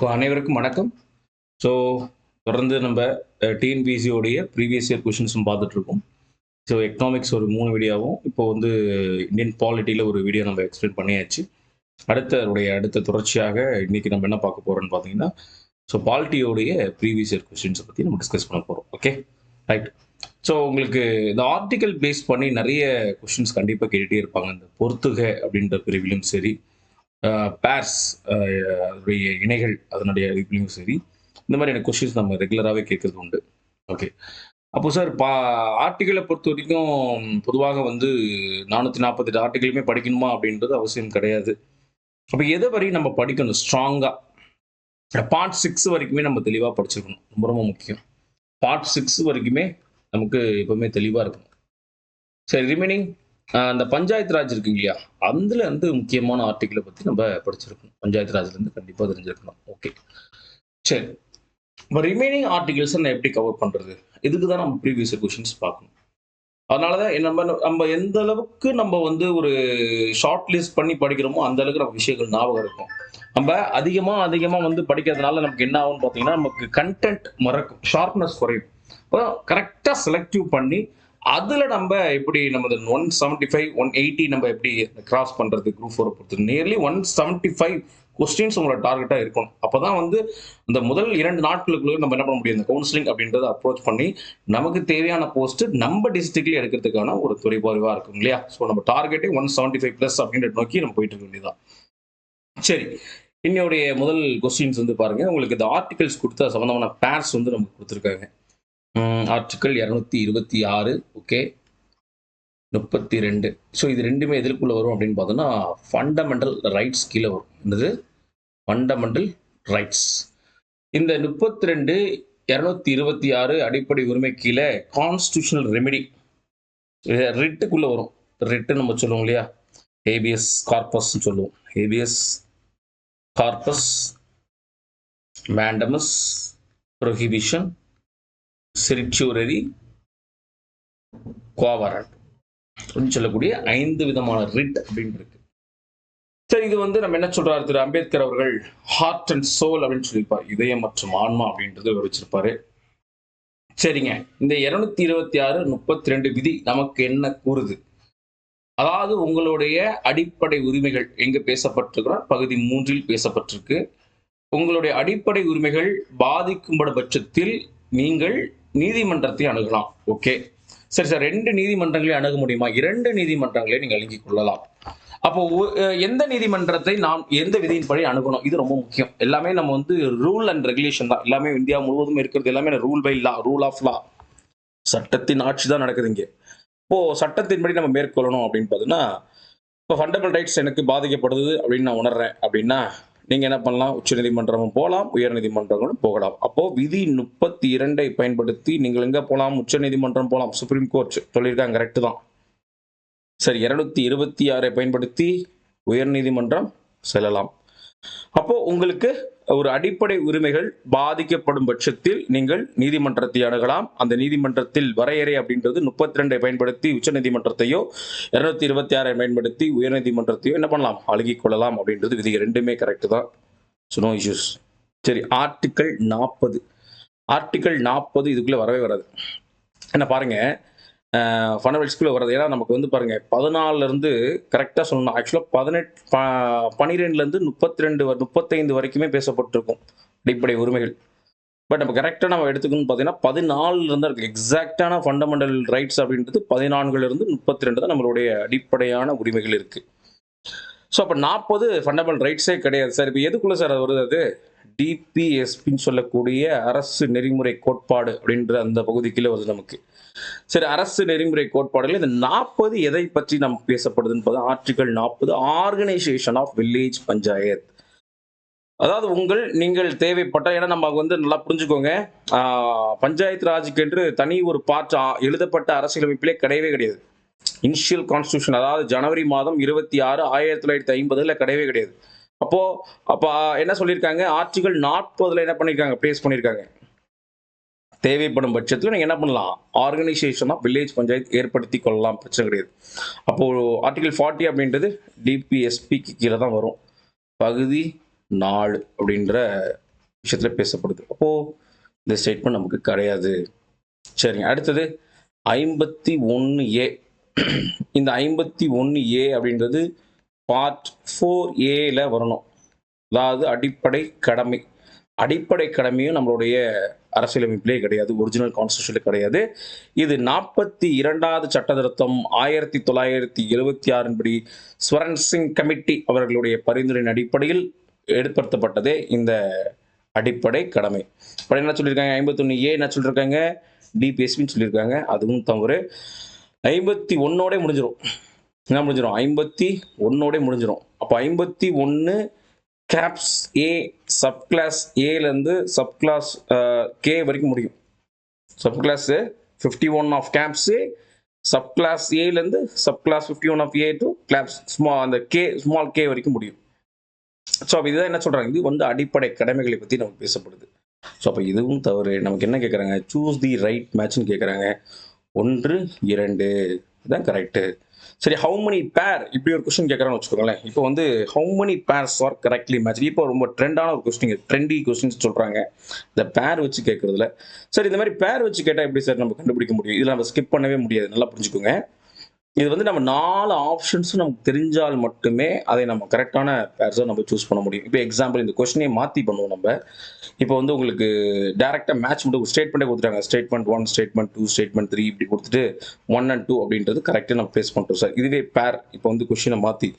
So அனைவருக்கும் வணக்கம். So தொடர்ந்து நம்ம டிஎன்பிசியோடைய ப்ரீவியஸ் இயர் கொஷின்ஸும் பார்த்துட்ருக்கோம். ஸோ எக்கனாமிக்ஸ் ஒரு மூணு வீடியோவும் இப்போ வந்து இந்தியன் பாலிட்டியில் ஒரு வீடியோ நம்ம எக்ஸ்பிளைன் பண்ணியாச்சு. அடுத்த அடுத்த தொடர்ச்சியாக இன்றைக்கி நம்ம என்ன பார்க்க போகிறோம்னு பார்த்தீங்கன்னா ஸோ பாலிட்டியோடைய ப்ரீவியஸ் இயர் கொஷின்ஸை பற்றி நம்ம டிஸ்கஸ் பண்ண போகிறோம் ஓகே ரைட் ஸோ உங்களுக்கு இந்த ஆர்டிக்கல் பேஸ் பண்ணி நிறைய கொஷின்ஸ் கண்டிப்பாக கேட்டுகிட்டே இருப்பாங்க. இந்த பொறுத்துக அப்படின்ற பிரிவிலும் சரி பேர்ஸ் அதனுடைய இணைகள் அதனுடைய இதுலையும் சரி இந்த மாதிரியான கொஷின்ஸ் நம்ம ரெகுலராகவே கேட்கறது உண்டு. ஓகே அப்போ சார் பா ஆர்டிகளை பொறுத்த வரைக்கும் பொதுவாக வந்து நானூற்றி நாற்பத்தெட்டு ஆர்டிகளுமே படிக்கணுமா அப்படின்றது அவசியம் கிடையாது. அப்போ எதை வரையும் நம்ம படிக்கணும்? ஸ்ட்ராங்காக பார்ட் சிக்ஸ் வரைக்குமே நம்ம தெளிவாக படிச்சிருக்கணும். ரொம்ப ரொம்ப முக்கியம். பார்ட் சிக்ஸ் வரைக்குமே நமக்கு எப்பவுமே தெளிவாக இருக்கணும். சரி ரிமைனிங் அந்த பஞ்சாயத்து ராஜ் இருக்கு இல்லையா? அதுல இருந்து முக்கியமான ஆர்டிக்கிளை பற்றி நம்ம படிச்சிருக்கணும். பஞ்சாயத்து ராஜ்லேருந்து கண்டிப்பாக தெரிஞ்சிருக்கணும். ஓகே சரி. இப்போ ரிமைனிங் ஆர்டிகிள்ஸ் நான் எப்படி கவர் பண்ணுறது இதுக்கு தான் நம்ம ப்ரீவியஸ் கொஷின்ஸ் பார்க்கணும். அதனால தான் நம்ம நம்ம எந்த அளவுக்கு நம்ம வந்து ஒரு ஷார்ட் லிஸ்ட் பண்ணி படிக்கிறோமோ அந்த அளவுக்கு நம்ம விஷயங்கள் ஞாபகம் இருக்கும். நம்ம அதிகமாக அதிகமாக வந்து படிக்கிறதுனால நமக்கு என்ன ஆகும்னு பார்த்தீங்கன்னா நமக்கு கண்டென்ட் மறக்கும். ஷார்ப்னஸ் குறையும். கரெக்டாக செலக்டிவ் பண்ணி அதில் நம்ம எப்படி நமது one seventy five one eighty நம்ம எப்படி கிராஸ் பண்ணுறது குரூப் ஃபோரை பொறுத்து nearly one seventy five questions உங்களோட டார்கெட்டாக இருக்கணும். அப்போ தான் வந்து இந்த முதல் இரண்டு நாட்களுக்குள்ள நம்ம என்ன பண்ண முடியும்? இந்த கவுன்சிலிங் அப்படின்றத அப்ரோச் பண்ணி நமக்கு தேவையான போஸ்ட் நம்ம டிஸ்ட்ரிக்ட்லேயே எடுக்கிறதுக்கான ஒரு துறைபாரிவாக இருக்கும் இல்லையா? ஸோ நம்ம டார்கெட்டே ஒன் செவன்ட்டி ஃபைவ் ப்ளஸ் அப்படின்ற நோக்கி நம்ம போயிட்டு இருக்க வேண்டியதான் சரி. என்னுடைய முதல் கொஸ்டின்ஸ் வந்து பாருங்க. உங்களுக்கு இந்த ஆர்டிகல்ஸ் கொடுத்த சம்மந்தமான பேர்ஸ் வந்து நமக்கு கொடுத்துருக்காங்க. ஆர்டிக்கல் இரநூத்தி இருபத்தி ஆறு ஓகே. முப்பத்தி ரெண்டு. ஸோ இது ரெண்டுமே எதற்குள்ள வரும் அப்படின்னு பார்த்தோன்னா ஃபண்டமெண்டல் ரைட்ஸ் கீழே வரும். என்னது? ஃபண்டமெண்டல் ரைட்ஸ் இந்த முப்பத்தி ரெண்டு இரநூத்தி இருபத்தி ஆறு அடிப்படை உரிமை கீழே கான்ஸ்டியூஷனல் ரெமெடி ரிட்டுக்குள்ளே வரும். ரிட்டு நம்ம சொல்லுவோம் இல்லையா? ஏபிஎஸ் கார்பஸ்ன்னு சொல்லுவோம். Habeas corpus mandamus prohibition certiorari quo warranto அப்படின்னு சொல்லக்கூடிய ஐந்து விதமான ரிட் அப்படின்னு இருக்கு. சரி இது வந்து நம்ம என்ன சொல்றாரு? திரு. அம்பேத்கர் அவர்கள் ஹார்ட் அண்ட் சோல் அப்படின்னு சொல்லியிருப்பார். இதயம் மற்றும் ஆன்மா அப்படின்றது வச்சிருப்பாரு சரிங்க. இந்த இருநூத்தி இருபத்தி ஆறு முப்பத்தி ரெண்டு விதி நமக்கு என்ன கூறுது? அதாவது உங்களுடைய அடிப்படை உரிமைகள் எங்க பேசப்பட்டிருக்கிறோம்? பகுதி மூன்றில் பேசப்பட்டிருக்கு. உங்களுடைய அடிப்படை உரிமைகள் பாதிக்கும்பட பட்சத்தில் நீங்கள் நீதிமன்றத்தை அணுகலாம். ஓகே சரி சார். ரெண்டு நீதிமன்றங்களையும் அணுக முடியுமா? இரண்டு நீதிமன்றங்களையும் நீங்கள் அணுகிக் கொள்ளலாம். அப்போ எந்த நீதிமன்றத்தை நாம் எந்த விதியின்படி அணுகணும்? இது ரொம்ப முக்கியம். எல்லாமே நம்ம வந்து ரூல் அண்ட் ரெகுலேஷன் தான். எல்லாமே இந்தியா முழுவதும் இருக்கிறது எல்லாமே rule by law rule of law சட்டத்தின் ஆட்சி தான் நடக்குது இங்கே. இப்போ சட்டத்தின்படி நம்ம மேற்கொள்ளணும் அப்படின்னு பார்த்தீங்கன்னா இப்போ ஃபண்டமெண்டல் ரைட்ஸ் எனக்கு பாதிக்கப்படுது அப்படின்னு நான் உணர்றேன். அப்படின்னா நீங்கள் என்ன பண்ணலாம்? உச்ச நீதிமன்றமும் போகலாம் உயர் நீதிமன்றங்களும் போகலாம். அப்போ விதி முப்பத்தி இரண்டை பயன்படுத்தி நீங்கள் எங்கே போகலாம் உச்ச நீதிமன்றம் போகலாம் சுப்ரீம் கோர்ட் சொல்லியிருக்காங்க கரெக்டு தான். சரி இருநூத்தி இருபத்தி ஆறை பயன்படுத்தி உயர் நீதிமன்றம் செல்லலாம். அப்போ உங்களுக்கு ஒரு அடிப்படை உரிமைகள் பாதிக்கப்படும் பட்சத்தில் நீங்கள் நீதிமன்றத்தை அணுகலாம். அந்த நீதிமன்றத்தில் வரையறை அப்படின்றது முப்பத்தி ரெண்டை பயன்படுத்தி உச்சநீதிமன்றத்தையோ இருநூத்தி இருபத்தி ஆறை பயன்படுத்தி உயர்நீதிமன்றத்தையோ என்ன பண்ணலாம்? அழுகிக் கொள்ளலாம் அப்படின்றது விதி ரெண்டுமே கரெக்ட் தான். ஸோ நோ இஷ்யூஸ் சரி ஆர்டிக்கல் நாற்பது ஆர்டிக்கல் நாற்பது இதுக்குள்ளே வரவே வராது. என்ன பாருங்கள் ஃபண்டமெண்டல்ஸ்குள்ளே வர்றது. ஏன்னா நமக்கு வந்து பாருங்கள் பதினாலருந்து கரெக்டாக சொல்லணும். ஆக்சுவலாக பதினெட்டு ப பன்னிரெண்டுலேருந்து முப்பத்தி ரெண்டு முப்பத்தைந்து வரைக்குமே பேசப்பட்டிருக்கும் அடிப்படை உரிமைகள். பட் நம்ம கரெக்டாக நம்ம எடுத்துக்கணும்னு பார்த்தீங்கன்னா பதினாலுலேருந்து இருக்குது எக்ஸாக்டான ஃபண்டமெண்டல் ரைட்ஸ் அப்படின்றது பதினான்குலேருந்து முப்பத்தி ரெண்டு தான் நம்மளுடைய அடிப்படையான உரிமைகள் இருக்குது ஸோ அப்போ நாற்பது ஃபண்டமெண்டல் ரைட்ஸே கிடையாது. சார் இப்போ எதுக்குள்ளே சார் அது வருது அது? டிபிஎஸ்பின்னு சொல்லக்கூடிய அரசு நெறிமுறை கோட்பாடு அப்படின்ற அந்த பகுதிக்குள்ளே வருது நமக்கு. சரி அரசு நெறிமுறை கோட்பாடுகள் இந்த நாற்பது எதை பற்றி நம்ம பேசப்படுதுன்னு பார்த்தா ஆர்டிகல் நாற்பது ஆர்கனைசேஷன் ஆஃப் வில்லேஜ் பஞ்சாயத். அதாவது உங்கள் நீங்கள் தேவைப்பட்ட ஏன்னா நம்ம வந்து நல்லா புரிஞ்சுக்கோங்க பஞ்சாயத்து ராஜுக்கு என்று தனி ஒரு பார்ட் எழுதப்பட்ட அரசியலமைப்பிலே கிடையவே கிடையாது. இனிஷியல் கான்ஸ்டியூஷன் அதாவது ஜனவரி மாதம் இருபத்தி ஆறு ஆயிரத்தி தொள்ளாயிரத்தி ஐம்பதுல கிடையவே கிடையாது. அப்போ அப்போ என்ன சொல்லியிருக்காங்க? ஆர்டிகல் நாற்பதுல என்ன பண்ணியிருக்காங்க? பிளேஸ் பண்ணியிருக்காங்க. தேவைப்படும் பட்சத்தில் நீங்கள் என்ன பண்ணலாம்? ஆர்கனைசேஷனாக வில்லேஜ் பஞ்சாயத்து ஏற்படுத்தி கொள்ளலாம். பிரச்சனை கிடையாது. அப்போது ஆர்டிகல் ஃபார்ட்டி அப்படின்றது டிபிஎஸ்பிக்கு கீழே தான் வரும். பகுதி நாலு அப்படின்ற விஷயத்துல பேசப்படுது. அப்போது இந்த ஸ்டேட்மெண்ட் நமக்கு கிடையாது. சரிங்க. அடுத்தது ஐம்பத்தி ஒன்று ஏ இந்த ஐம்பத்தி ஒன்று ஏ அப்படின்றது பார்ட் ஃபோர் ஏல வரணும். அதாவது அடிப்படை கடமை. அடிப்படை கடமையும் நம்மளுடைய அரசியலமைப்பிலே கிடையாது ஒரிஜினல் கான்ஸ்டியூஷன்ல கிடையாது. இது நாற்பத்தி இரண்டாவது சட்ட திருத்தம் ஆயிரத்தி தொள்ளாயிரத்தி எழுபத்தி ஆறின்படி ஸ்வரன் சிங் கமிட்டி அவர்களுடைய பரிந்துரையின் அடிப்படையில் ஏற்படுத்தப்பட்டதே இந்த அடிப்படை கடமை. இப்போ என்ன சொல்லியிருக்காங்க? ஐம்பத்தொன்று ஏ என்ன சொல்லியிருக்காங்க? டிபிஎஸ்பின்னு சொல்லியிருக்காங்க. அதுவும் தவறு. ஐம்பத்தி ஒன்னோட முடிஞ்சிடும் என்ன முடிஞ்சிடும் ஐம்பத்தி ஒன்னோட முடிஞ்சிடும் அப்போ ஐம்பத்தி ஒன்று கேப்ஸ் ஏ சப் கிளாஸ் ஏலேருந்து சப் கிளாஸ் கே வரைக்கும் முடியும். Sub clause fifty one of caps sub clause ஏலேருந்து sub clause fifty one of A to caps small அந்த கே ஸ்மால் கே வரைக்கும் முடியும். ஸோ அப்போ இதுதான் என்ன சொல்கிறாங்க இது வந்து அடிப்படை கடமைகளை பற்றி நமக்கு பேசப்படுது. ஸோ அப்போ இதுவும் தவறு. நமக்கு என்ன கேட்குறாங்க சூஸ் தி ரைட் மேட்ச்னு கேட்குறாங்க ஒன்று இரண்டு. இதுதான் கரெக்டு சரி ஹவு மெனி பேர் இப்படி ஒரு கொஸ்டின் கேட்குறான்னு வச்சுக்கோங்களேன். இப்போ வந்து how many pairs are correctly match இப்போ ரொம்ப ட்ரெண்டான ஒரு கொஸ்டின் ட்ரெண்டி கொஸ்டின்ஸ் சொல்கிறாங்க இந்த பேர் வச்சு கேட்குறதுல சரி இந்த மாதிரி பேர் வச்சு கேட்டால் எப்படி சார் நம்ம கண்டுபிடிக்க முடியும்? இதில் நம்ம ஸ்கிப் பண்ணவே முடியாது. நல்லா புரிஞ்சுக்கோங்க. இது வந்து நம்ம நாலு ஆப்ஷன்ஸும் நமக்கு தெரிஞ்சால் மட்டுமே அதை நம்ம கரெக்டான பேர்ஸை நம்ம சூஸ் பண்ண முடியும். இப்போ எக்ஸாம்பிள் இந்த கொஸ்டினை மாற்றி பண்ணுவோம் நம்ம. இப்போ வந்து உங்களுக்கு டேரெக்டாக மேட்ச் மட்டும் ஸ்டேட்மெண்ட்டே கொடுத்துட்டாங்க. Statement one statement two statement three இப்படி கொடுத்துட்டு ஒன் அண்ட் டூ அப்படின்றது கரெக்டாக நம்ம பேஸ் பண்ணுறோம் சார் இதுவே பேர் இப்போ வந்து கொஸ்டினை மாற்றி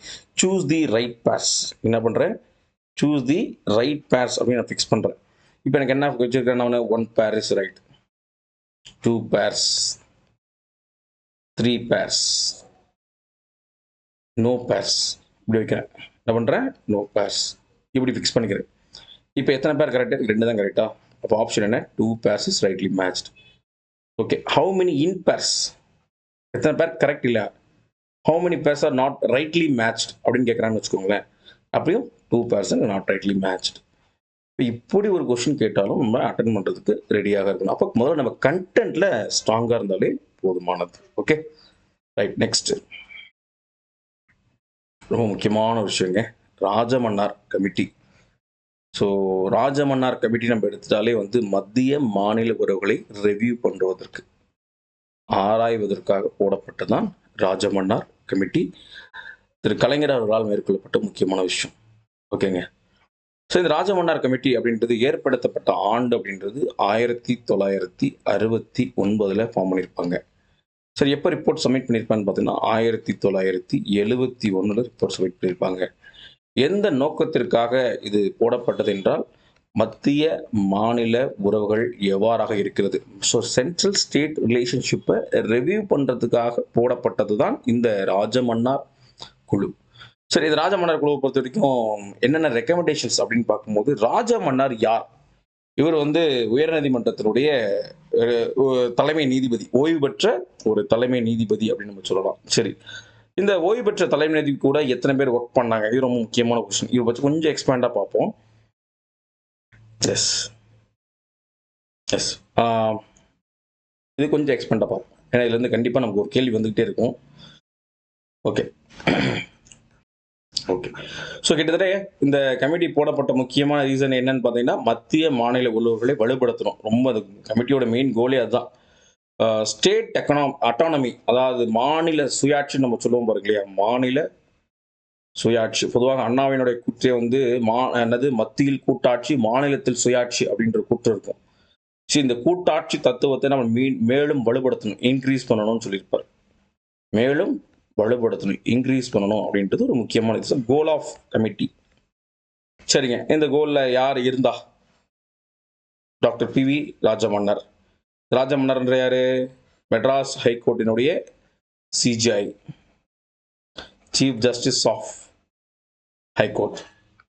சூஸ் தி ரைட் பேர்ஸ் என்ன பண்ணுறேன் சூஸ் தி ரைட் பேர்ஸ் அப்படின்னு நான் ஃபிக்ஸ் பண்ணுறேன் இப்போ எனக்கு என்ன வச்சுருக்கேன் நான் one pair is right two pairs three pairs no pairs இப்படி வைக்கிறேன். என்ன பண்ணுறேன் நோ பேர்ஸ் இப்படி ஃபிக்ஸ் பண்ணிக்கிறேன். இப்போ எத்தனை பேர் கரெக்டு ரெண்டு தான் கரெக்டாக அப்போ ஆப்ஷன் என்ன? Two pairs is rightly matched okay how many in pairs எத்தனை பேர் கரெக்ட் இல்லை? How many pairs are not rightly matched அப்படின்னு கேட்குறாங்கன்னு வச்சுக்கோங்களேன். அப்படியும் two pairs not rightly matched இப்போ இப்படி ஒரு கொஷின் கேட்டாலும் நம்ம அட்டன் பண்ணுறதுக்கு ரெடியாக இருக்கணும். அப்போ முதல்ல நம்ம கண்டென்ட்டில் ஸ்ட்ராங்காக இருந்தாலே போதுமானது. ஓகே ரைட் நெக்ஸ்ட் ரொம்ப முக்கியமான விஷயங்க. Rajamannar committee. So Rajamannar committee நம்ம எடுத்துட்டாலே வந்து மத்திய மாநில உறவுகளை ரிவ்யூ பண்ணுவதற்கு ஆராய்வதற்காக போடப்பட்டதான் ராஜமன்னார் கமிட்டி. திரு. கலைஞர் அவர்களால் மேற்கொள்ளப்பட்ட முக்கியமான விஷயம். ஓகேங்க ஸோ இந்த ராஜமன்னார் கமிட்டி அப்படின்றது ஏற்படுத்தப்பட்ட ஆண்டு அப்படின்றது ஆயிரத்தி தொள்ளாயிரத்தி அறுபத்தி ஒன்பதுல ஃபார்ம் பண்ணியிருப்பாங்க. சரி எப்போ ரிப்போர்ட் சப்மிட் பண்ணியிருப்பான்னு பார்த்தீங்கன்னா ஆயிரத்தி தொள்ளாயிரத்தி எழுபத்தி ஒன்றில் ரிப்போர்ட் சப்மிட் பண்ணியிருப்பாங்க எந்த நோக்கத்திற்காக இது போடப்பட்டது என்றால் மத்திய மாநில உறவுகள் எவ்வாறாக இருக்கிறது? ஸோ சென்ட்ரல் ஸ்டேட் ரிலேஷன்ஷிப்பை ரிவ்யூ பண்ணுறதுக்காக போடப்பட்டது தான் இந்த ராஜமன்னார் குழு. சரி இது ராஜமன்னார் குழுவை பொறுத்த வரைக்கும் என்னென்ன ரெக்கமெண்டேஷன்ஸ் அப்படின்னு பார்க்கும்போது ராஜமன்னார் யார்? இவர் வந்து உயர்நீதிமன்றத்தினுடைய ஒரு தலைமை நீதிபதி ஓய்வு பெற்ற ஒரு தலைமை நீதிபதி அப்படின்னு நம்ம சொல்லலாம். சரி. இந்த ஓய்வு பெற்ற தலைமை நீதிபதி கூட எத்தனை பேர் ஒர்க் பண்ணாங்க? இது ரொம்ப முக்கியமான கொஸ்டின் இதை பற்றி கொஞ்சம் எக்ஸ்பேண்டாக பார்ப்போம். எஸ் எஸ் இது கொஞ்சம் எக்ஸ்பேண்டாக பார்ப்போம். ஏன்னா இதுலேருந்து கண்டிப்பாக நமக்கு ஒரு கேள்வி வந்துகிட்டே இருக்கும். ஓகே ஓகே ஸோ கிட்டத்தட்ட இந்த கமிட்டி போடப்பட்ட முக்கியமான ரீசன் என்னன்னு பார்த்தீங்கன்னா மத்திய மாநில உள்ளவர்களை வலுப்படுத்தணும். ரொம்ப அது கமிட்டியோட மெயின் கோலே அதுதான். ஸ்டேட் எக்கனாம் அட்டானமி அதாவது மாநில சுயாட்சி நம்ம சொல்லுவோம் பாருங்க இல்லையா? மாநில சுயாட்சி. பொதுவாக அண்ணாவினுடைய கூற்றே வந்து மா என்னது? மத்தியில் கூட்டாட்சி மாநிலத்தில் சுயாட்சி அப்படின்ற கூற்று இருக்கும். ஸோ இந்த கூட்டாட்சி தத்துவத்தை நம்ம மீ மேலும் வலுப்படுத்தணும் இன்க்ரீஸ் பண்ணணும்னு சொல்லியிருப்பார். மேலும் வலுப்படுத்தணும் இன்க்ரீஸ் பண்ணணும் அப்படின்றது ஒரு முக்கியமான இது கோல் ஆஃப் கமிட்டி சரிங்க. இந்த கோலில் யார் இருந்தா? Doctor P V Rajamannar. ராஜமன்னர்ன்ற யார்? Madras ஹைகோர்ட்டினுடைய CJI chief justice of high court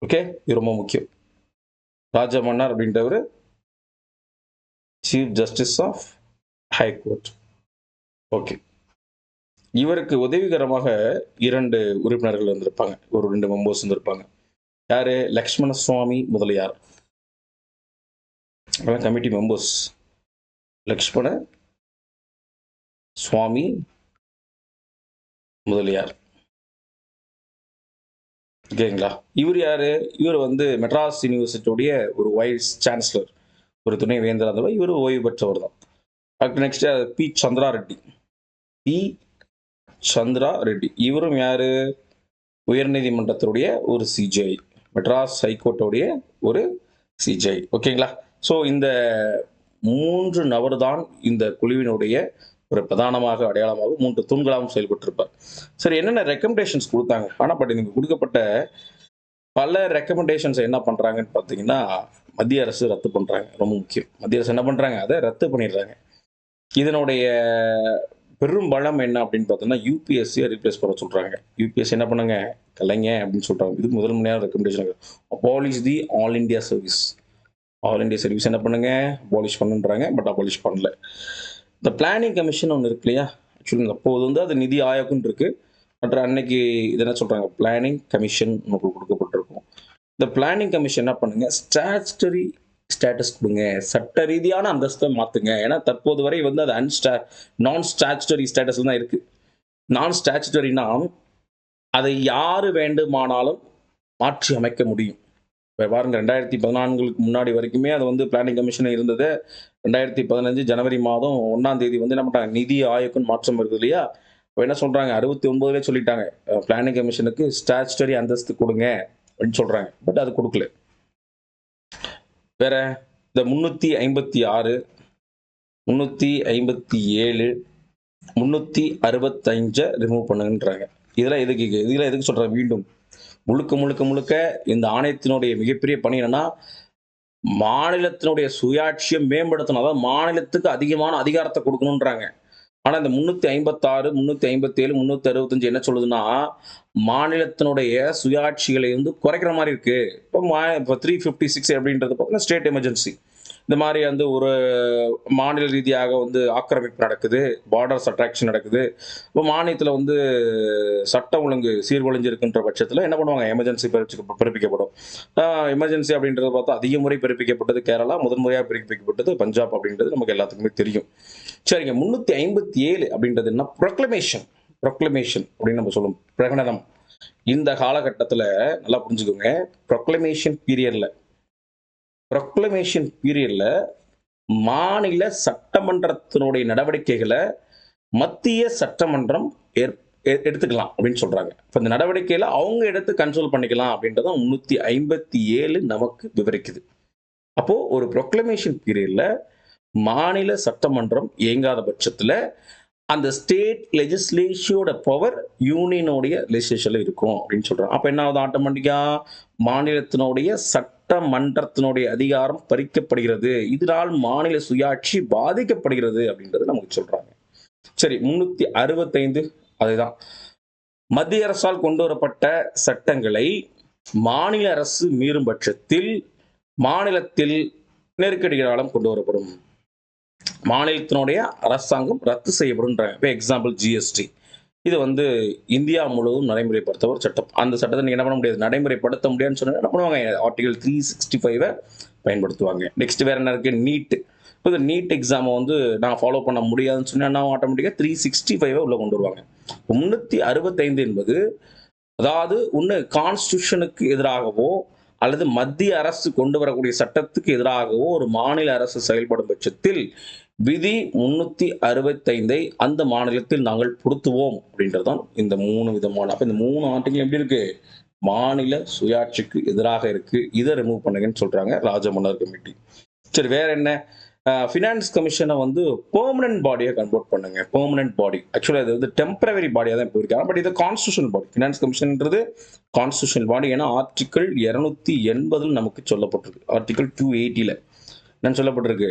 okay இது ரொம்ப முக்கியம். ராஜமன்னர் அப்படின்றவர் chief justice of high court okay இவருக்கு உதவிகரமாக இரண்டு உறுப்பினர்கள் இருந்திருப்பாங்க ஒரு ரெண்டு மெம்பர்ஸ் இருந்திருப்பாங்க யாரு? Lakshmana Swami Mudaliar. Committee members Lakshmana Swami Mudaliar. ஓகேங்களா இவர் யாரு? இவர் வந்து மெட்ராஸ் யூனிவர்சிட்டியுடைய ஒரு வைஸ் சான்சலர் ஒரு துணை வேந்தர் அந்த இவர் ஓய்வு பெற்றவர் தான். அடுத்து next P. Chandra Reddy P. Chandra Reddy. இவரும் யார்? உயர்நீதிமன்றத்தினுடைய ஒரு சிஜிஐ மெட்ராஸ் ஹைகோர்ட்டோடைய ஒரு சிஜிஐ ஓகேங்களா? ஸோ இந்த மூன்று நபர் தான் இந்த குழுவினுடைய ஒரு பிரதானமாக அடையாளமாக மூன்று தூண்களாகவும் செயல்பட்டிருப்பார். சரி என்னென்ன ரெக்கமெண்டேஷன்ஸ் கொடுத்தாங்க? ஆனால் பட் நீங்கள் கொடுக்கப்பட்ட பல ரெக்கமெண்டேஷன்ஸ் என்ன பண்ணுறாங்கன்னு பார்த்தீங்கன்னா மத்திய அரசு ரத்து பண்ணுறாங்க ரொம்ப முக்கியம். மத்திய அரசு என்ன பண்ணுறாங்க அதை ரத்து பண்ணிடுறாங்க. இதனுடைய பெரும் பலம் என்ன அப்படின்னு பார்த்தோம்னா யூபிஎஸ்சியை ரீப்ளேஸ் பண்ண சொல்கிறாங்க யூபிஎஸ்சி என்ன பண்ணுங்க? கலைங்க அப்படின்னு சொல்கிறாங்க இது முதல் முறையான recommendation abolish the all India service all India service என்ன பண்ணுங்க? அபாலிஷ் பண்ணுன்றாங்க பட் அபாலிஷ் பண்ணல. இந்த பிளானிங் கமிஷன் ஒன்று இருக்கு இல்லையா? ஆக்சுவலி அப்போது வந்து அது நிதி ஆயோக்குன்னு இருக்குது மற்ற அன்னைக்கு இது என்ன சொல்கிறாங்க பிளானிங் கமிஷன் நமக்கு கொடுக்கப்பட்டிருக்கும். இந்த பிளானிங் கமிஷன் என்ன பண்ணுங்க? ஸ்டாச்சுட்டரி ஸ்டேட்டஸ் கொடுங்க. சட்ட ரீதியான அந்தஸ்தை மாற்றுங்க ஏன்னா தற்போது வரை வந்து அது அன்ஸ்டா நான் ஸ்டாச்சுட்டரி ஸ்டேட்டஸ் தான் இருக்குது நான் ஸ்டாச்சுட்டரினா அதை யார் வேண்டுமானாலும் மாற்றி அமைக்க முடியும். இப்போ பாருங்கள் ரெண்டாயிரத்தி பதினான்குக்கு முன்னாடி வரைக்குமே அது வந்து பிளானிங் கமிஷன் இருந்தது. ரெண்டாயிரத்தி பதினஞ்சு ஜனவரி மாதம் ஒன்றாம் தேதி வந்து என்ன பண்ணுறாங்க நிதி ஆயோக்குன்னு மாற்றம் இருக்குது இல்லையா? இப்போ என்ன சொல்கிறாங்க அறுபத்தி ஒன்பதுலேயே சொல்லிட்டாங்க பிளானிங் கமிஷனுக்கு ஸ்டாச்சுட்டரி அந்தஸ்து கொடுங்க அப்படின்னு சொல்கிறாங்க பட் அது கொடுக்கல. வேற இந்த முந்நூற்றி ஐம்பத்தி ஆறு முந்நூற்றி ஐம்பத்தி ஏழு முந்நூற்றி அறுபத்தஞ்சை ரிமூவ் பண்ணுங்கன்றாங்க. இதெல்லாம் எதுக்கு இதெல்லாம் எதுக்கு சொல்கிறாங்க மீண்டும். முழுக்க முழுக்க முழுக்க இந்த ஆணையத்தினுடைய மிகப்பெரிய பணி என்னன்னா மாநிலத்தினுடைய சுயாட்சியை மேம்படுத்தணும். அதாவது மாநிலத்துக்கு அதிகமான அதிகாரத்தை கொடுக்கணுன்றாங்க ஆனால் இந்த முந்நூற்றி ஐம்பத்தாறு முந்நூற்றி ஐம்பத்தேழு முந்நூற்றி அறுபத்தஞ்சு என்ன சொல்லுதுன்னா மாநிலத்தினுடைய சுயாட்சிகளை வந்து குறைக்கிற மாதிரி இருக்கு. இப்போ மா இப்போ த்ரீ ஃபிஃப்டி சிக்ஸ் அப்படின்றது பார்த்தீங்கன்னா ஸ்டேட் எமர்ஜென்சி இந்த மாதிரி வந்து ஒரு மாநில ரீதியாக வந்து ஆக்கிரமிப்பு நடக்குது பார்டர்ஸ் அட்ராக்ஷன் நடக்குது. இப்போ மாநிலத்தில் வந்து சட்ட ஒழுங்கு சீர்குலைஞ்சிருக்கின்ற பட்சத்தில் என்ன பண்ணுவாங்க? எமர்ஜென்சி பிறப்பிக்க பிறப்பிக்கப்படும். எமர்ஜென்சி அப்படின்றது பார்த்தா அதிக முறை பிறப்பிக்கப்பட்டது கேரளா முதன் முறையாக பிறப்பிக்கப்பட்டது பஞ்சாப் அப்படின்றது நமக்கு எல்லாத்துக்குமே தெரியும். சரிங்க முந்நூற்றி ஐம்பத்தி ஏழு அப்படின்றது என்ன? ப்ரொக்ளமேஷன் ப்ரொக்ளமேஷன் அப்படின்னு நம்ம சொல்லுவோம். பிரகடனம். இந்த காலகட்டத்தில் நல்லா புரிஞ்சுக்கோங்க. ப்ரொக்ளமேஷன் பீரியடில் ப்ரொக்ளமேஷன் பீரியடில் மாநில சட்டமன்றத்தினுடைய நடவடிக்கைகளை மத்திய சட்டமன்றம் ஏற் எடுத்துக்கலாம் அப்படின்னு சொல்றாங்க. இப்போ இந்த நடவடிக்கையில அவங்க எடுத்து கன்சோல் பண்ணிக்கலாம் அப்படின்றத முன்னூத்தி ஐம்பத்தி ஏழு நமக்கு விவரிக்குது. அப்போ ஒரு ப்ரொக்ளமேஷன் பீரியட்ல மாநில சட்டமன்றம் இயங்காத பட்சத்தில் அந்த ஸ்டேட் லெஜிஸ்லேஷியோட பவர் யூனியனுடைய லெஜிஸ்லேஷன்ல இருக்கும் அப்படின்னு சொல்றாங்க. அப்ப என்ன ஆகுது ஆட்டோமேட்டிக்கா மாநிலத்தினுடைய சட்டமன்றத்தினுடைய அதிகாரம் பறிக்கப்படுகிறது. இதனால் மாநில சுயாட்சி பாதிக்கப்படுகிறது அப்படின்றது நமக்கு சொல்றாங்க. சரி முன்னூத்தி அறுபத்தைந்து அதுதான். மத்திய அரசால் கொண்டு வரப்பட்ட சட்டங்களை மாநில அரசு மீறும் பட்சத்தில் மாநிலத்தில் நெருக்கடிகளாலும் கொண்டு வரப்படும். மாநிலத்தினுடைய அரசாங்கம் ரத்து செய்யப்படும்ன்ற இப்போ எக்ஸாம்பிள் ஜிஎஸ்டி இது வந்து இந்தியா முழுவதும் நடைமுறைப்படுத்த ஒரு சட்டம். அந்த சட்டத்தை நீங்கள் என்ன பண்ண முடியாது? நடைமுறைப்படுத்த முடியாதுன்னு சொன்னால் என்ன பண்ணுவாங்க? ஆர்டிகல் த்ரீ சிக்ஸ்டி ஃபைவை பயன்படுத்துவாங்க. நெக்ஸ்ட் வேறு என்ன இருக்குது நீட். இப்போ இந்த நீட் எக்ஸாமை வந்து நான் ஃபாலோ பண்ண முடியாதுன்னு சொன்னால் என்ன ஆட்டோமேட்டிக்காக த்ரீ சிக்ஸ்டி ஃபைவை உள்ள கொண்டு வருவாங்க. முன்னூற்றி அறுபத்தைந்து என்பது அதாவது ஒன்று கான்ஸ்டியூஷனுக்கு எதிராகவோ அல்லது மத்திய அரசு கொண்டு வரக்கூடிய சட்டத்துக்கு எதிராகவோ ஒரு மாநில அரசு செயல்படும் பட்சத்தில் விதி முன்னூற்றி அறுபத்தைந்தை அந்த மாநிலத்தில் நாங்கள் பொருத்துவோம் அப்படின்றது தான் இந்த மூணு விதமான. அப்போ இந்த மூணு ஆர்டிகள் எப்படி இருக்கு? மாநில சுயாட்சிக்கு எதிராக இருக்கு. இதை ரிமூவ் பண்ணுங்கன்னு சொல்றாங்க ராஜமன்னர் கமிட்டி. சரி வேற என்ன? ஃபினான்ஸ் கமிஷனை வந்து பெர்மனன்ட் பாடியை கன்வெர்ட் பண்ணுங்க. பெர்மனன்ட் பாடி ஆக்சுவலாக இது வந்து டெம்பரவரி பாடியாக தான் இப்போ இருக்காங்க பட் இது கான்ஸ்டியூஷனல் பாடி ஃபினான்ஸ் கமிஷன்ன்றது கான்ஸ்டியூஷனல் பாடி ஏன்னா ஆர்டிக்கல் இரநூத்தி எண்பதில் நமக்கு சொல்லப்பட்டிருக்கு. ஆர்டிக்கல் டூ எயிட்டியில் என்ன சொல்லப்பட்டிருக்கு.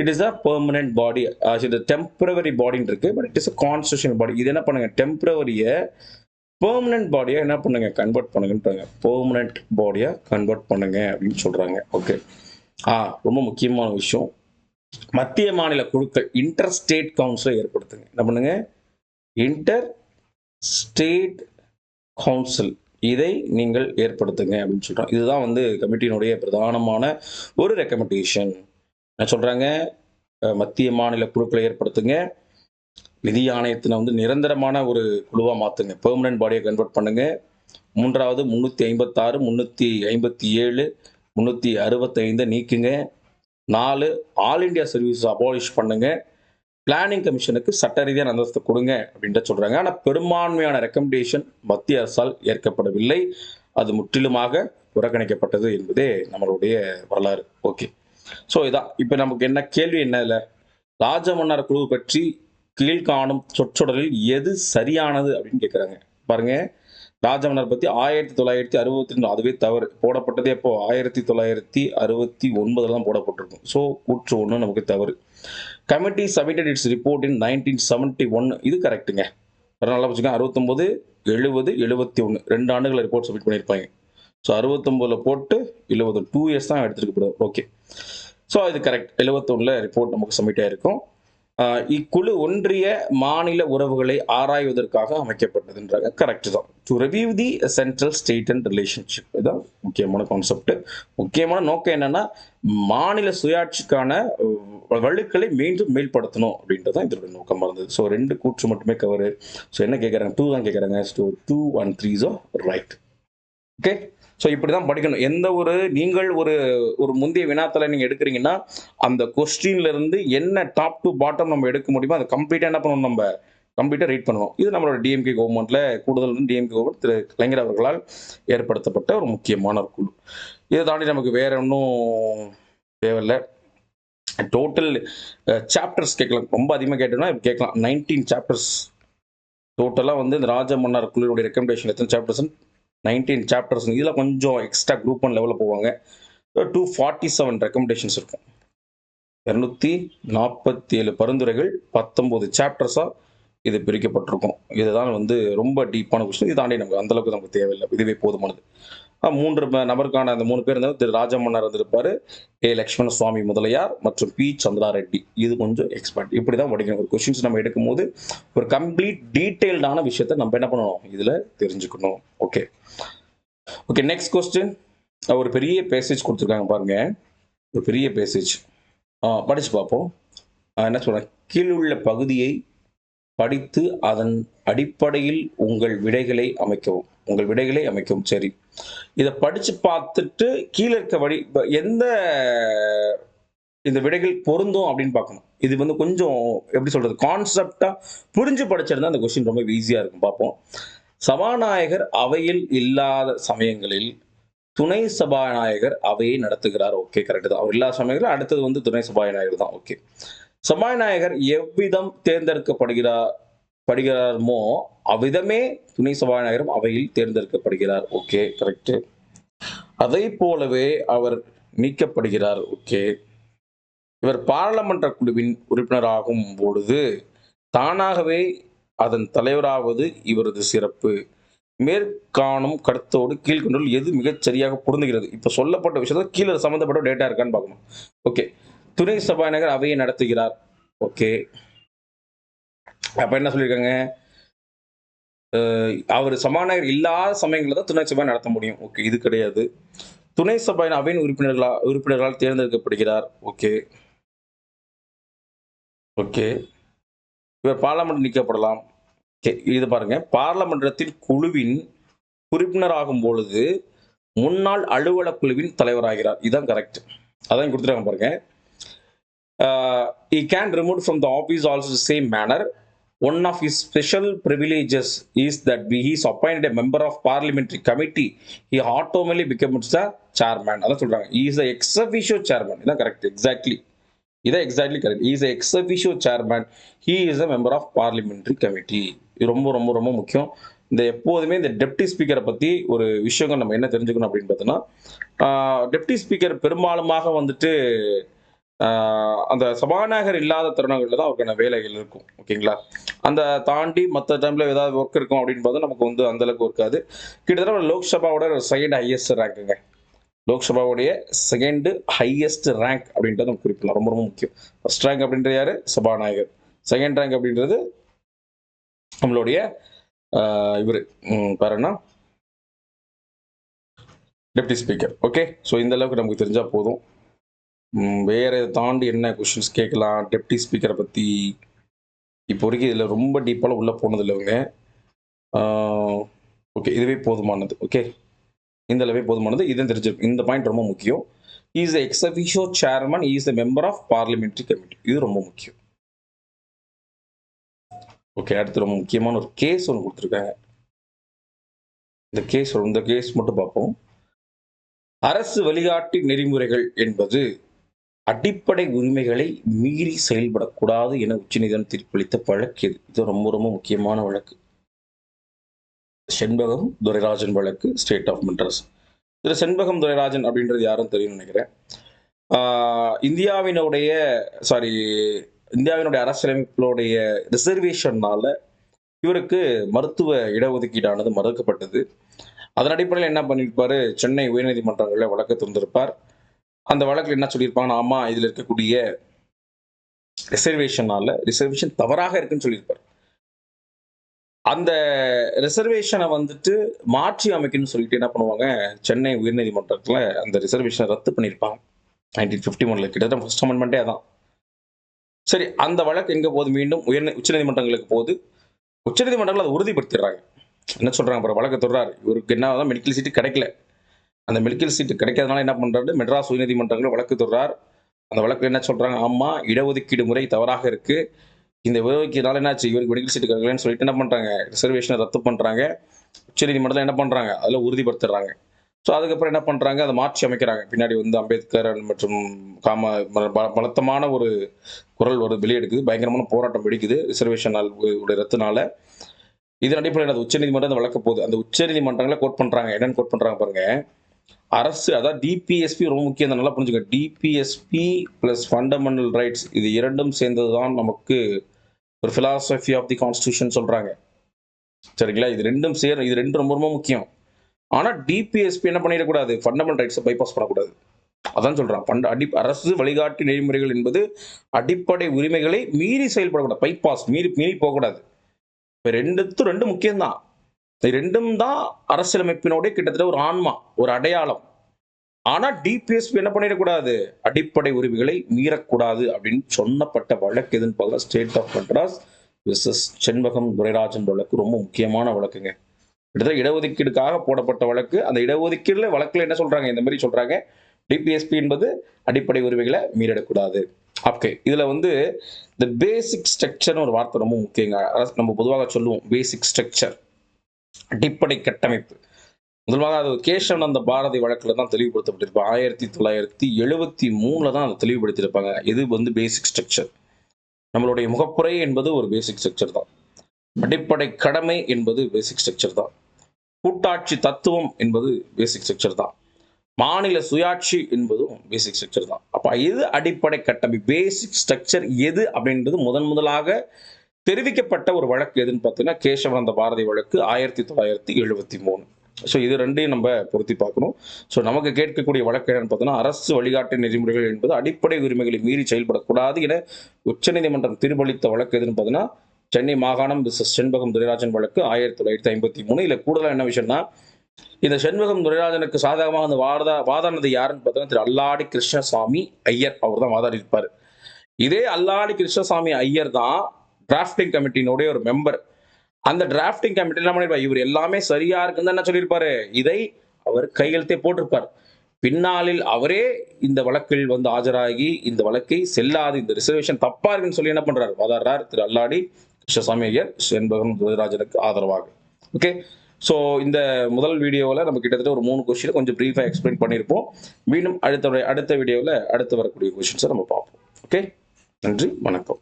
It is a permanent body இது டெம்பரவரி பாடின்னு இருக்கு but it is a constitutional body இது என்ன பண்ணுங்க? டெம்பரவரியை பெர்மனன்ட் பாடியை என்ன பண்ணுங்க? கன்வெர்ட் பண்ணுங்கன்றாங்க. பெர்மனன்ட் பாடியை கன்வெர்ட் பண்ணுங்க அப்படின்னு சொல்றாங்க. ஓகே ஆ ரொம்ப முக்கியமான விஷயம். மத்திய மாநில குழுக்கள் இன்டர் ஸ்டேட் கவுன்சிலை ஏற்படுத்துங்க. என்ன பண்ணுங்க? இன்டர் ஸ்டேட் கவுன்சில் இதை நீங்கள் ஏற்படுத்துங்க அப்படின்னு சொல்கிறோம் இதுதான் வந்து கமிட்டியினுடைய பிரதானமான ஒரு ரெக்கமெண்டேஷன் என்ன சொல்கிறாங்க மத்திய மாநில குழுக்களை ஏற்படுத்துங்க. நிதி ஆணையத்தினை வந்து நிரந்தரமான ஒரு குழுவாக மாற்றுங்க பெர்மனன்ட் பாடியை கன்வெர்ட் பண்ணுங்க. மூன்றாவது முந்நூற்றி ஐம்பத்தாறு முந்நூற்றி ஐம்பத்தி ஏழு முந்நூற்றி அறுபத்தைந்தை நீக்குங்க. நாலு ஆல் இந்தியா சர்வீஸ் அபாலிஷ் பண்ணுங்க. பிளானிங் கமிஷனுக்கு சட்ட ரீதியான அந்தஸ்து கொடுங்க அப்படின்ட்டு சொல்கிறாங்க ஆனால் பெரும்பான்மையான ரெக்கமெண்டேஷன் மத்திய அரசால் ஏற்கப்படவில்லை. அது முற்றிலுமாக புறக்கணிக்கப்பட்டது என்பதே நம்மளுடைய வரலாறு. ஓகே ஸோ இதான் இப்போ நமக்கு என்ன கேள்வி என்ன இல்லை ராஜமன்னர் குழு பற்றி கீழ்காணும் சொற்றொடரில் எது சரியானது அப்படின்னு கேட்குறாங்க பாருங்க ராஜமன்னர் பற்றி ஆயிரத்தி தொள்ளாயிரத்தி அறுபத்தி ரெண்டு அதுவே தவறு. போடப்பட்டதே எப்போ? ஆயிரத்தி தொள்ளாயிரத்தி அறுபத்தி ஒன்பதுல தான் போடப்பட்டிருக்கும். ஸோ கூற்று ஒன்று நமக்கு தவறு. Committee submitted its report in nineteen seventy one இது கரெக்ட்டுங்க நல்லா வச்சுக்கோங்க அறுபத்தொம்போது எழுபது எழுபத்தி ஒன்று ரெண்டு ஆண்டுகள் ரிப்போர்ட் சப்மிட் பண்ணியிருப்பாங்க. ஸோ அறுபத்தொம்போதில் போட்டு எழுபது டூ இயர்ஸ் தான் எடுத்துருக்கப்படுது ஓகே ஸோ இது கரெக்ட் எழுபத்தொன்னில் ரிப்போர்ட் நமக்கு சப்மிட் ஆகிருக்கும் இக்குழு ஒன்றிய மாநில உறவுகளை ஆராய்வதற்காக அமைக்கப்பட்டதுன்றாங்க. கரெக்ட் தான். To review the central state and relationship இதுதான் முக்கியமான கான்செப்ட் முக்கியமான நோக்கம் என்னன்னா மாநில சுயாட்சிக்கான வலுக்களை வழுக்களை மீண்டும் மேல்படுத்தணும் அப்படின்றது தான் இதோட நோக்கமாக இருந்தது. ஸோ ரெண்டு கூற்று மட்டுமே கவரு ஸோ என்ன கேட்குறாங்க டூ தான் கேட்குறாங்க so two one three so right okay so இப்படி தான் படிக்கணும். எந்த ஒரு நீங்கள் ஒரு ஒரு முந்தைய வினாத்தில் நீங்கள் எடுக்கிறீங்கன்னா அந்த கொஸ்டின்லேருந்து என்ன டாப் டு பாட்டம் நம்ம எடுக்க முடியுமோ அதை கம்ப்ளீட்டாக என்ன பண்ணணும் நம்ம? கம்ப்ளீட்டாக ரீட் பண்ணணும். இது நம்மளோட டிஎம்கே கவர்மெண்ட்டில் கூடுதல் டிஎம்கே கவர்மெண்ட் திரு கலைஞர் அவர்களால் ஏற்படுத்தப்பட்ட ஒரு முக்கியமான ஒரு குழு. இதை தாண்டி நமக்கு வேற ஒன்றும் தேவையில்லை. டோட்டல் சாப்டர்ஸ் கேட்கலாம். ரொம்ப அதிகமாக கேட்டோம்னா கேட்கலாம். நைன்டீன் சாப்டர்ஸ் டோட்டலாக வந்து இந்த ராஜ மன்னர் குழுவுடைய ரெக்கமெண்டேஷன் எத்தனை சாப்டர்ஸ்னு நைன்டீன் சாப்டர்ஸ் இதில் கொஞ்சம் எக்ஸ்ட்ரா குரூப் ஒன் லெவலில் போவாங்க. டூ ஃபார்ட்டி செவன் ரெக்கமெண்டேஷன்ஸ் இருக்கும். இரநூத்தி நாற்பத்தி ஏழு பரிந்துரைகள் பத்தொம்போது சாப்டர்ஸாக இது பிரிக்கப்பட்டிருக்கும். இதுதான் வந்து ரொம்ப டீப்பான கொஸ்டின் இது தாண்டி நமக்கு அந்தளவுக்கு நமக்கு தேவையில்லை. இதுவே போதுமானது. மூன்று நபருக்கான அந்த மூணு பேர் திரு ராஜமன்னர் இருந்திருப்பார் ஏ லக்ஷ்மண சுவாமி முதலியார் மற்றும் பி சந்திரா ரெட்டி இது கொஞ்சம் எக்ஸ்பர்ட் இப்படி தான் படிக்கணும். ஒரு கொஸ்டின்ஸ் நம்ம எடுக்கும்போது ஒரு கம்ப்ளீட் டீட்டெயில்டான விஷயத்த நம்ம என்ன பண்ணணும்? இதில் தெரிஞ்சுக்கணும். ஓகே ஓகே நெக்ஸ்ட் கொஸ்டின் ஒரு பெரிய பேசேஜ் கொடுத்துருக்காங்க பாருங்க. ஒரு பெரிய பேசேஜ் படித்து பார்ப்போம். என்ன சொல்கிறேன் கீழுள்ள பகுதியை படித்து அதன் அடிப்படையில் உங்கள் விடைகளை அமைக்கவும். உங்கள் விடைகளை அமைக்கவும். சரி. இதை படித்து பார்த்துட்டு கீழே இருக்க வழி எந்த இந்த விடைகள் பொருந்தும் அப்படின்னு பார்க்கணும். இது வந்து கொஞ்சம் எப்படி சொல்கிறது கான்செப்டாக புரிஞ்சு படிச்சிருந்தா அந்த கொஸ்டின் ரொம்ப ஈஸியாக இருக்கும். பார்ப்போம். சபாநாயகர் அவையில் இல்லாத சமயங்களில் துணை சபாநாயகர் அவையை நடத்துகிறார். ஓகே கரெக்ட் தான். அவர் இல்லாத சமயங்களில் அடுத்தது வந்து துணை சபாநாயகர் தான். ஓகே சபாநாயகர் எவ்விதம் தேர்ந்தெடுக்கப்படுகிறார்? படுகிறாரமோ அவ்விதமே துணை சபாநாயகரும் அவையில் தேர்ந்தெடுக்கப்படுகிறார். ஓகே கரெக்ட் அதை போலவே அவர் நீக்கப்படுகிறார். ஓகே இவர் பாராளுமன்ற குழுவின் உறுப்பினராகும் பொழுது தானாகவே அதன் தலைவராவது இவரது சிறப்பு. மேற்காணும் கருத்தோடு கீழ்கொண்டோல் எது மிகச் சரியாக பொருந்துகிறது? இப்போ சொல்லப்பட்ட விஷயத்துல கீழே சம்மந்தப்பட்ட டேட்டா இருக்கான்னு பார்க்கணும். ஓகே துணை சபாநாயகர் அவையை நடத்துகிறார். ஓகே அப்ப என்ன சொல்லியிருக்காங்க? அவர் சபாநாயகர் இல்லாத சமயங்களில் தான் துணை சபை நடத்த முடியும். ஓகே இது கிடையாது. துணை சபையின் அவையின் உறுப்பினர்களா உறுப்பினர்களால் தேர்ந்தெடுக்கப்படுகிறார் ஓகே. ஓகே. இவர் பார்லமெண்ட் நீக்கப்படலாம். ஓகே இது பாருங்க. பார்லமெண்டத்தின் குழுவின் உறுப்பினராகும் பொழுது முன்னாள் அலுவலக் குழுவின் தலைவராகிறார். இதுதான் கரெக்ட் அதான் கொடுத்துருக்காங்க பாருங்க. He can remove from the office also same manner one of his special privileges is that he is appointed a member of parliamentary committee. He automatically becomes the chairman. அதான் சொல்றாங்க. He is the ex officio chairman. இதான் correct exactly இதான் exactly correct is ex officio chairman he is a member of parliamentary committee இது ரொம்ப ரொம்ப ரொம்ப முக்கியம். இந்த எப்போதுமே இந்த டெப்டி ஸ்பீக்கரை பற்றி ஒரு விஷயங்கள் நம்ம என்ன தெரிஞ்சுக்கணும் அப்படின்னு பார்த்தோன்னா டெப்டி ஸ்பீக்கர் பெரும்பாலுமாக வந்துட்டு அந்த சபாநாயகர் இல்லாத தருணங்களில் தான் அவருக்கான வேலைகள் இருக்கும் ஓகேங்களா? அந்த தாண்டி மற்ற டைமில் ஏதாவது ஒர்க் இருக்கும் அப்படின்னு பார்த்தா நமக்கு வந்து அந்தளவுக்கு இருக்காது கிட்டத்தட்ட லோக்சபாவோட செகண்ட் ஹையஸ்ட் ரேங்குங்க லோக்சபாவுடைய செகண்டு ஹையஸ்ட் ரேங்க் அப்படின்றத நம்ம குறிப்பிடலாம். ரொம்ப ரொம்ப முக்கியம். ஃபர்ஸ்ட் ரேங்க் அப்படின்ற யாரு? சபாநாயகர். செகண்ட் ரேங்க் அப்படின்றது நம்மளுடைய இவர். பாருன்னா டெப்டி ஸ்பீக்கர் ஓகே ஸோ இந்த அளவுக்கு நமக்கு தெரிஞ்சால் போதும். வேற இதை தாண்டி என்ன கொஷின்ஸ் கேட்கலாம்? டெப்டி ஸ்பீக்கரை பற்றி இப்போ வரைக்கும் இதில் ரொம்ப டீப்பாக உள்ளே போனது இல்லைங்க ஓகே இதுவே போதுமானது ஓகே இந்த அளவே போதுமானது இதுவும் தெரிஞ்சிருக்கும். இந்த பாயிண்ட் ரொம்ப முக்கியம். Is ex officio chairman is a member of parliamentary committee இது ரொம்ப முக்கியம். ஓகே அடுத்து ரொம்ப முக்கியமான ஒரு கேஸ் ஒன்று கொடுத்துருக்காங்க. இந்த கேஸ் இந்த கேஸ் மட்டும் பார்ப்போம். அரசு வழிகாட்டி நெறிமுறைகள் என்பது அடிப்படை உரிமைகளை மீறி செயல்படக்கூடாது என உச்சநீதிமன்றம் தீர்ப்பளித்த வழக்கு இது. இது ரொம்ப ரொம்ப முக்கியமான வழக்கு. செண்பகம் துரைராஜன் வழக்கு ஸ்டேட் ஆஃப் மெட்ராஸ் இதில் செண்பகம் துரைராஜன் அப்படின்றது யாரும் தெரியும்னு நினைக்கிறேன். இந்தியாவினுடைய சாரி இந்தியாவினுடைய அரசியலமைப்பினுடைய ரிசர்வேஷன்னால இவருக்கு மருத்துவ இடஒதுக்கீடானது மறுக்கப்பட்டது. அதன் அடிப்படையில் என்ன பண்ணியிருப்பாரு சென்னை உயர்நீதிமன்றங்களில் வழக்கு திறந்திருப்பார். அந்த வழக்கில் என்ன சொல்லியிருப்பாங்கன்னா ஆமா இதில் இருக்கக்கூடிய ரிசர்வேஷனால ரிசர்வேஷன் தவறாக இருக்குன்னு சொல்லியிருப்பார். அந்த ரிசர்வேஷனை வந்துட்டு மாற்றி அமைக்கணும்னு சொல்லிட்டு என்ன பண்ணுவாங்க சென்னை உயர்நீதிமன்றத்தில் அந்த ரிசர்வேஷனை ரத்து பண்ணியிருப்பாங்க. நைன்டீன் ஃபிஃப்டி ஒன்ல கிட்டத்தட்ட ஃபர்ஸ்ட் அமெண்ட்மெண்ட்டே அதான். சரி அந்த வழக்கு எங்கே போகுது? மீண்டும் உயர் உச்சநீதிமன்றங்களுக்கு போகுது. உச்சநீதிமன்றங்கள் அதை உறுதிப்படுத்திடுறாங்க. என்ன சொல்கிறாங்க அப்புறம் வழக்கு தொடர்றாரு இவருக்கு என்ன தான் மெடிக்கல் சீட்டு கிடைக்கல. அந்த மெடிக்கல் சீட்டு கிடைக்காதனால என்ன பண்றாரு? மெட்ராஸ் உயர்நீதிமன்றங்கள் வழக்கு தொடர்றார் அந்த வழக்கு என்ன சொல்றாங்க? ஆமா இடஒதுக்கீடு முறை தவறாக இருக்கு. இந்த இடஒதுக்கீடுனால என்னாச்சு? இவருக்கு மெடிக்கல் சீட்டு கிடைக்கலன்னு சொல்லிட்டு என்ன பண்றாங்க? ரிசர்வேஷனை ரத்து பண்றாங்க. உச்சநீதிமன்றத்தில் என்ன பண்றாங்க? அதில் உறுதிப்படுத்துறாங்க. ஸோ அதுக்கப்புறம் என்ன பண்ணுறாங்க அதை மாற்றி அமைக்கிறாங்க. பின்னாடி வந்து அம்பேத்கர் மற்றும் காம பலத்தமான ஒரு குரல் ஒரு வெளியெடுக்குது பயங்கரமான போராட்டம் வெடிக்குது. ரிசர்வேஷன் நாள் உடைய ரத்துனால. இதன் அடிப்படையில் அது உச்சநீதிமன்றம் அந்த வழக்க போகுது அந்த உச்சநீதிமன்றங்களை கோட் பண்ணுறாங்க என்னென்னு கோட் பண்ணுறாங்க பாருங்கள் அரசு அதாவது டிபிஎஸ்பி ரொம்ப முக்கியம். தான் நல்லா புரிஞ்சுக்க. டிபிஎஸ்பி பிளஸ் ஃபண்டமெண்டல் ரைட்ஸ் இது இரண்டும் சேர்ந்தது தான் நமக்கு ஒரு ஃபிலாசபி ஆஃப் தி கான்ஸ்டியூஷன் சொல்றாங்க. சரிங்களா? இது ரெண்டும் சேரும் இது ரெண்டும் ரொம்ப ரொம்ப முக்கியம். ஆனா டிபிஎஸ்பி என்ன பண்ணிடக்கூடாது? ஃபண்டமெண்டல் ரைட்ஸை பைபாஸ் பண்ணக்கூடாது. அதான் சொல்றான். பண்ட அடி அரசு வழிகாட்டி நெறிமுறைகள் என்பது அடிப்படை உரிமைகளை மீறி செயல்படக்கூடாது. பைபாஸ் மீறி மீறி போகக்கூடாது. இப்போ ரெண்டுத்தும் ரெண்டு முக்கியம்தான். ரெண்டும் தான் அரசியலமைப்பினோடைய கிட்டத்தட்ட ஒரு ஆன்மா ஒரு அடையாளம். ஆனா டிபிஎஸ்பி என்ன பண்ணிடக்கூடாது? அடிப்படை உரிமைகளை மீறக்கூடாது அப்படின்னு சொன்னப்பட்ட வழக்கு எதுன்னு பார்த்தா state of Madras versus Champakam Dorairajan வழக்கு ரொம்ப முக்கியமான வழக்குங்க. கிட்டத்தட்ட இடஒதுக்கீடுக்காக போடப்பட்ட வழக்கு. அந்த இடஒதுக்கீடுல வழக்குல என்ன சொல்றாங்க? இந்த மாதிரி சொல்றாங்க. டிபிஎஸ்பி என்பது அடிப்படை உரிமைகளை மீறிடக்கூடாது ஓகே இதுல வந்து இந்த பேசிக் ஸ்ட்ரக்சர்னு ஒரு வார்த்தை ரொம்ப முக்கியங்க. நம்ம பொதுவாக சொல்லுவோம். பேசிக் ஸ்ட்ரக்சர் அடிப்படை கட்டமைப்பு. முதலாக அது கேசவனந்த பாரதி வழக்குல தான் தெளிவுபடுத்தப்பட்டிருப்பாங்க ஆயிரத்தி தொள்ளாயிரத்தி எழுபத்தி மூணில் தான் அதை தெளிவுபடுத்தியிருப்பாங்க. இது வந்து பேசிக் ஸ்ட்ரக்சர் நம்மளுடைய முகப்புரை என்பது ஒரு பேசிக் ஸ்ட்ரக்சர் தான். அடிப்படை கடமை என்பது பேசிக் ஸ்ட்ரக்சர் தான். கூட்டாட்சி தத்துவம் என்பது பேசிக் ஸ்ட்ரக்சர் தான். மாநில சுயாட்சி என்பதும் பேசிக் ஸ்ட்ரக்சர் தான். அப்போ எது அடிப்படை கட்டமை பேசிக் ஸ்ட்ரக்சர் எது அப்படின்றது முதன் முதலாக தெரிவிக்கப்பட்ட ஒரு வழக்கு எதுன்னு பார்த்தீங்கன்னா கேசவானந்த பாரதி வழக்கு ஆயிரத்தி தொள்ளாயிரத்தி எழுபத்தி மூணு. ஸோ இது ரெண்டையும் நம்ம பொருத்தி பார்க்கணும். ஸோ நமக்கு கேட்கக்கூடிய வழக்கு என்னன்னு பார்த்தோன்னா அரசு வழிகாட்டு நெறிமுறைகள் என்பது அடிப்படை உரிமைகளை மீறி செயல்படக்கூடாது என உச்சநீதிமன்றம் தீர்ப்பளித்த வழக்கு எதுன்னு பார்த்தீங்கன்னா சென்னை மாகாணம் பிசஸ் செண்பகம் துரைராஜன் வழக்கு ஆயிரத்தி தொள்ளாயிரத்தி ஐம்பத்தி மூணு. இல்லை கூடுதலாக என்ன விஷயம்னா இந்த செண்பகம் துரைராஜனுக்கு சாதகமாக அந்த வாதா வாதானது யாருன்னு பார்த்தோன்னா திரு அல்லாடி கிருஷ்ணசாமி ஐயர். அவர் தான் வாதாடி இருப்பார் இதே அல்லாடி கிருஷ்ணசாமி ஐயர் தான் டிராஃப்டிங் கமிட்டியினுடைய ஒரு மெம்பர் அந்த டிராஃப்டிங் கமிட்டி என்ன பண்ணிருப்பார்? இவர் எல்லாமே சரியா இருக்குன்னு தான் என்ன சொல்லியிருப்பாரு. இதை அவர் கையெழுத்தே போட்டிருப்பார். பின்னாளில் அவரே இந்த வழக்கில் வந்து ஆஜராகி இந்த வழக்கை செல்லாது இந்த ரிசர்வேஷன் தப்பா இருக்குன்னு சொல்லி என்ன பண்றாரு? வாதாடுறார். திரு அல்லாடி கிருஷ்ணசாமி ஐயர் செண்பகம் துரைராஜனுக்கு ஆதரவாக. ஓகே ஸோ இந்த முதல் வீடியோவில் நம்ம கிட்டத்தட்ட ஒரு மூணு கொஸ்டின் கொஞ்சம் ப்ரீஃபாக எக்ஸ்பிளைன் பண்ணியிருப்போம் மீண்டும் அடுத்த அடுத்த வீடியோவில் அடுத்து வரக்கூடிய கொஸ்டின்ஸை நம்ம பார்ப்போம். ஓகே நன்றி வணக்கம்.